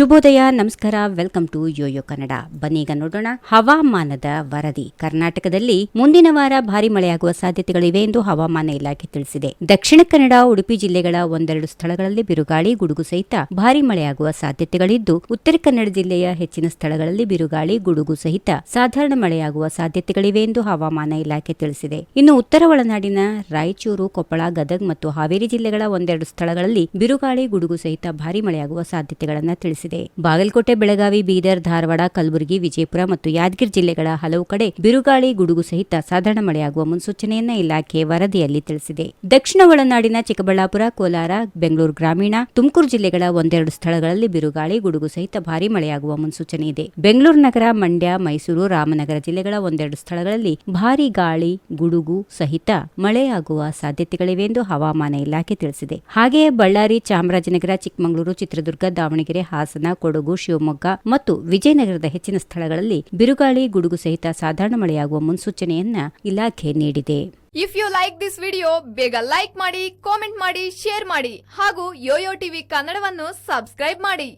ಶುಭೋದಯ, ನಮಸ್ಕಾರ, welcome to Yoyo Kannada. ಬನ್ನೀಗ ನೋಡೋಣ, ಹವಾಮಾನದ ವರದಿ. ಕರ್ನಾಟಕದಲ್ಲಿ ಮುಂದಿನ ವಾರ ಭಾರಿ ಮಳೆಯಾಗುವ ಸಾಧ್ಯತೆಗಳಿವೆ ಎಂದು ಹವಾಮಾನ ಇಲಾಖೆ ತಿಳಿಸಿದೆ. ದಕ್ಷಿಣ ಕನ್ನಡ, ಉಡುಪಿ ಜಿಲ್ಲೆಗಳ ಒಂದೆರಡು ಸ್ಥಳಗಳಲ್ಲಿ ಬಿರುಗಾಳಿ, ಗುಡುಗು ಸಹಿತ ಭಾರಿ ಮಳೆಯಾಗುವ ಸಾಧ್ಯತೆಗಳಿದ್ದು, ಉತ್ತರ ಕನ್ನಡ ಜಿಲ್ಲೆಯ ಹೆಚ್ಚಿನ ಸ್ಥಳಗಳಲ್ಲಿ ಬಿರುಗಾಳಿ, ಗುಡುಗು ಸಹಿತ ಸಾಧಾರಣ ಮಳೆಯಾಗುವ ಸಾಧ್ಯತೆಗಳಿವೆ ಎಂದು ಹವಾಮಾನ ಇಲಾಖೆ ತಿಳಿಸಿದೆ. ಇನ್ನು ಉತ್ತರ ಒಳನಾಡಿನ ರಾಯಚೂರು, ಕೊಪ್ಪಳ, ಗದಗ್ ಮತ್ತು ಹಾವೇರಿ ಜಿಲ್ಲೆಗಳ ಒಂದೆರಡು ಸ್ಥಳಗಳಲ್ಲಿ ಬಿರುಗಾಳಿ, ಗುಡುಗು ಸಹಿತ ಭಾರಿ ಮಳೆಯಾಗುವ ಸಾಧ್ಯತೆಗಳನ್ನು ತಿಳಿಸಿದೆ. ಬಾಗಲಕೋಟೆ, ಬೆಳಗಾವಿ, ಬೀದರ್, ಧಾರವಾಡ, ಕಲಬುರಗಿ, ವಿಜಯಪುರ ಮತ್ತು ಯಾದಗಿರಿ ಜಿಲ್ಲೆಗಳ ಹಲವು ಕಡೆ ಬಿರುಗಾಳಿ, ಗುಡುಗು ಸಹಿತ ಸಾಧಾರಣ ಮಳೆಯಾಗುವ ಮುನ್ಸೂಚನೆಯನ್ನ ಇಲಾಖೆ ವರದಿಯಲ್ಲಿ ತಿಳಿಸಿದೆ. ದಕ್ಷಿಣ ಒಳನಾಡಿನ ಚಿಕ್ಕಬಳ್ಳಾಪುರ, ಕೋಲಾರ, ಬೆಂಗಳೂರು ಗ್ರಾಮೀಣ, ತುಮಕೂರು ಜಿಲ್ಲೆಗಳ ಒಂದೆರಡು ಸ್ಥಳಗಳಲ್ಲಿ ಬಿರುಗಾಳಿ, ಗುಡುಗು ಸಹಿತ ಭಾರಿ ಮಳೆಯಾಗುವ ಮುನ್ಸೂಚನೆ ಇದೆ. ಬೆಂಗಳೂರು ನಗರ, ಮಂಡ್ಯ, ಮೈಸೂರು, ರಾಮನಗರ ಜಿಲ್ಲೆಗಳ ಒಂದೆರಡು ಸ್ಥಳಗಳಲ್ಲಿ ಭಾರಿ ಗಾಳಿ, ಗುಡುಗು ಸಹಿತ ಮಳೆಯಾಗುವ ಸಾಧ್ಯತೆಗಳಿವೆ ಎಂದು ಹವಾಮಾನ ಇಲಾಖೆ ತಿಳಿಸಿದೆ. ಹಾಗೆಯೇ ಬಳ್ಳಾರಿ, ಚಾಮರಾಜನಗರ, ಚಿಕ್ಕಮಗಳೂರು, ಚಿತ್ರದುರ್ಗ, ದಾವಣಗೆರೆ ಹಾಸನ ಕೊಡಗು, ಶಿವಮೊಗ್ಗ ಮತ್ತು ವಿಜಯನಗರದ ಹೆಚ್ಚಿನ ಸ್ಥಳಗಳಲ್ಲಿ ಬಿರುಗಾಳಿ, ಗುಡುಗು ಸಹಿತ ಸಾಧಾರಣ ಮಳೆಯಾಗುವ ಮುನ್ಸೂಚನೆಯನ್ನ ಇಲಾಖೆ ನೀಡಿದೆ. If you like this video ಬೇಗ ಲೈಕ್ ಮಾಡಿ ಕಾಮೆಂಟ್ ಮಾಡಿ ಶೇರ್ ಮಾಡಿ ಹಾಗೂ ಯೋಯೋ ಟಿವಿ ಕನ್ನಡವನ್ನು ಸಬ್ಸ್ಕ್ರೈಬ್ ಮಾಡಿ.